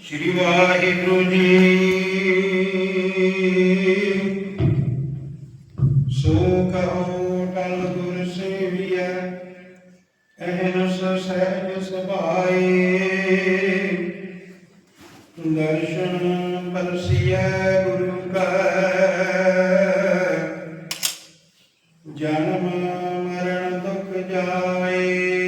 ਸ਼੍ਰੀ ਵਾਹਿਗੁਰੂ ਜੀ। ਸੋ ਕਹੋ ਟਲ ਗੁਰ ਸੇਵੀਐ ਅਹਨਸ ਸਹਿਜ ਸੁਭਾਏ। ਦਰਸ਼ਨ ਪਰਸੀਐ ਗੁਰੂ ਕਾ। ਜਨਮ ਮਰਨ ਦੁਖ ਜਾਏ।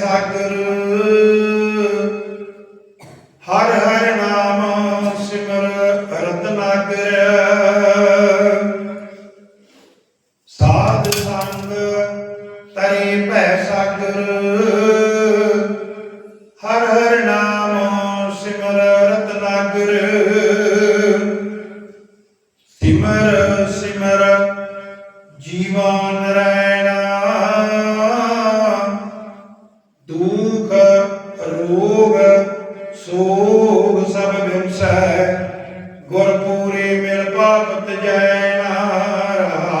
ਸਾਗਰ। ਹਰ ਹਰ ਨਾਮ ਸਿਮਰ ਰਤਨਾਗਰ ਸਾਧ ਸੰਗ ਤਰੇ ਭੈ ਸਾਗਰ। ਹਰ ਹਰ ਨਾਮ ਸਿਮਰ ਰਤਨਾਗਰ ਸਿਮਰ ਸਿਮਰ ਸੋਗ ਸਭ ਬਿਮਸੈ ਗੁਰ ਮਿਲ ਪਾਪਤ ਜੈ ਨਾਰਾਉ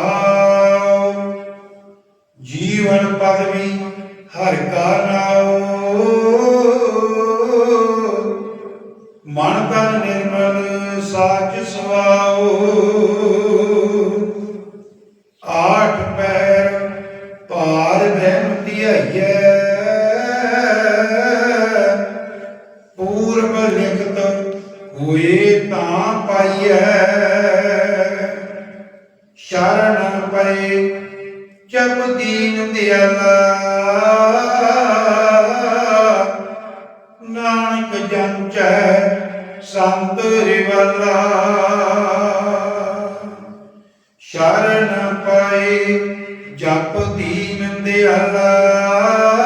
ਜੀਵਨ ਪਦਵੀ ਹਰ ਕਾ ਨਾਉ ਮਨ ਤਨ ਨਿਰਮਲ ਸਾਚ ਸੁਆਉ ਆਠ ਪੈਰ ਪਾਰ ਬ੍ਰਹਮ ਧਿਆਈਐ ਲਿਖਤ ਹੋਏ ਤਾਂ ਪਾਈਐ। ਸ਼ਰਨ ਪਏ ਜਪ ਦੀਨ ਦਿਆਲਾ। ਨਾਨਕ ਜੰਚੈ ਸੰਤ ਰਿਵਲਾ। ਸ਼ਰਨ ਪਏ ਜਪ ਦੀਨ ਦਿਆਲਾ।